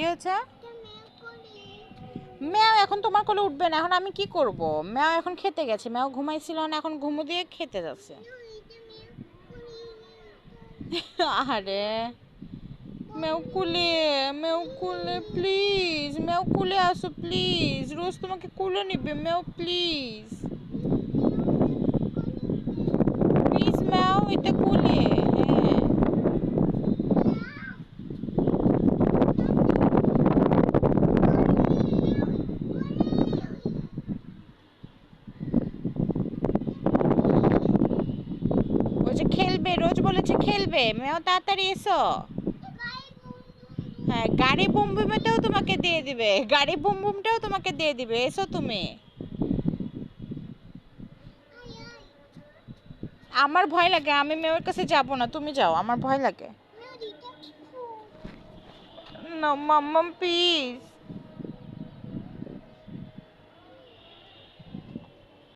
কি হয়েছে? ম্যাও এখন তোমার কোলে উঠবে না। এখন আমি কি করব? ম্যাও এখন খেতে গেছে। ম্যাও ঘুমাইছিল না এখন ঘুমো দিয়ে খেতে যাচ্ছে। আরে ম্যাও কুলে ম্যাও কুলে প্লিজ। ম্যাও কুলে আসো প্লিজ। রোজ তোমাকে কুলে নিবে। ম্যাও প্লিজ। প্লিজ ম্যাও এটা কুলে হ্যাঁ যে খেলবে রোজ বলেছে খেলবে। মেয়েও তাড়াতাড়ি এসো। হ্যাঁ গাড়ি বুম বুমেটাও তোমাকে দিয়ে দিবে। গাড়ি বুম বুমটাও তোমাকে দিয়ে দিবে। এসো তুমি। আমার ভয় লাগে আমি মেয়ের কাছে যাব না। তুমি যাও আমার ভয় লাগে। না মাম্মাম প্লিজ